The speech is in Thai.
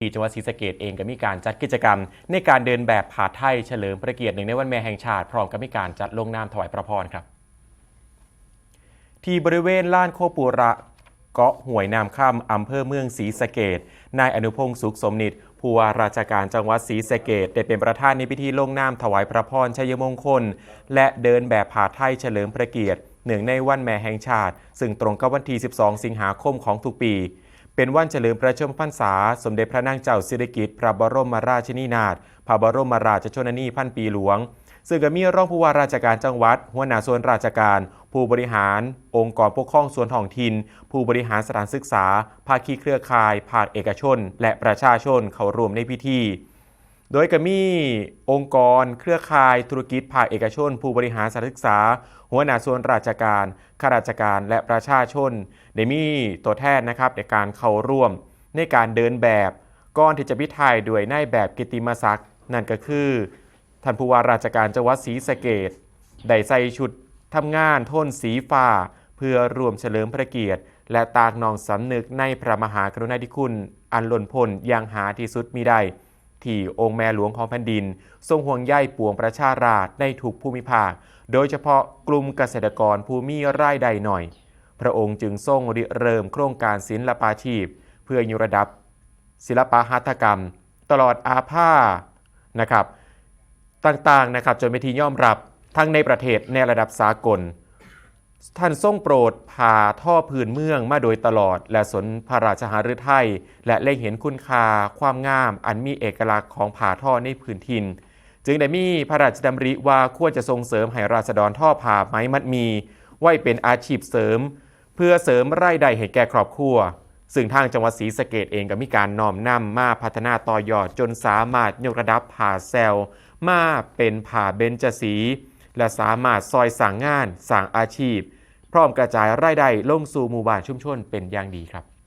ที่จังหวัดศรีสะเกดเองก็มีการจัดกิจกรรม ในการเดินแบบผาไทยเฉลิมพระเกียรติหนึ่งในวันแม่แห่งชาติ พร้อมกับมีการจัดลงนามถวายพระพรครับ ที่บริเวณลานโคปูระเกาะห่วยนามค่ำอำเภอเมืองศรีสะเกดนายอนุพงศ์สุขสมนิตผู้ว่าราชการจังหวัดศรีสะเกดได้เป็นประธานในพิธีลงนามถวายพระพรชัยมงคล และเดินแบบผาไทยเฉลิมพระเกียรติเนื่งในวันแม่แห่งชาติ ซึ่งตรงกับวันที่ 12 สิงหาคมของทุกปี เป็นวันเฉลิมพระชนมพรรษา สมเด็จพระนางเจ้าสิริกิติ์พระบรมราชินีนาถพระบรมราชชนนีพันปีหลวง ซึ่งก็มีรองผู้ว่าราชการจังหวัด หัวหน้าส่วนราชการ ผู้บริหาร องค์กรปกครองส่วนท้องถิ่น ผู้บริหารสถานศึกษา ภาคีเครือข่าย ภาคเอกชน และประชาชนเข้าร่วมในพิธี โดยก็มีองค์กร เครือข่ายธุรกิจภาคเอกชน ผู้บริหารสถานศึกษา หัวหน้าส่วนราชการข้าราชการและประชาชนได้มีตัวแทนนะครับในการเข้าร่วมในการเดินแบบก่อนที่จะพิทายด้วยนายแบบกิติมศักดิ์นั่นก็คือท่านผู้ว่าราชการจังหวัดศรีสะเกดได้ใส่ชุดทำงานโทนสีฟ้า เพื่อรวมเฉลิมพระเกียรติ และตากนองสำนึกในพระมหากรุณาธิคุณ อันล้นพ้นอย่างหาที่สุดมิได้ ที่องค์แม่หลวงของแผ่นดิน ทรงห่วงใยปวงประชาราษฎรในทุกภูมิภาค โดยเฉพาะกลุ่มเกษตรกรผู้มีรายได้หน่อย พระองค์จึงทรงริเริ่มโครงการศิลปาชีพ เพื่อยกระดับ ศิลปะหัตถกรรม ตลอดอาภานะครับ ต่างๆนะครับจนเป็นที่ยอมรับทั้งในประเทศในระดับสากล ท่านทรงโปรดผ่าท่อพื้นเมืองมาโดยตลอด และสนพระราชหฤทัยและเล็งเห็นคุณค่าความงามอันมีเอกลักษณ์ของผ่าท่อในพื้นถิ่น จึงได้มีพระราชดำริว่าควรจะส่งเสริมให้ราษฎรท่อผ่าไม้มัดมี ไว้เป็นอาชีพเสริม เพื่อเสริมรายได้ให้แก่ครอบครัว ซึ่งทางจังหวัดศรีสะเกดเองก็มีการน้อมนำมาพัฒนาต่อยอดจนสามารถยกระดับผ่าแซลมาเป็นผ่าเบญจสี และสามารถซอยสั่งงานสั่งอาชีพ พร้อมกระจายรายได้ลงสู่หมู่บ้านชุมชนเป็นอย่างดีครับ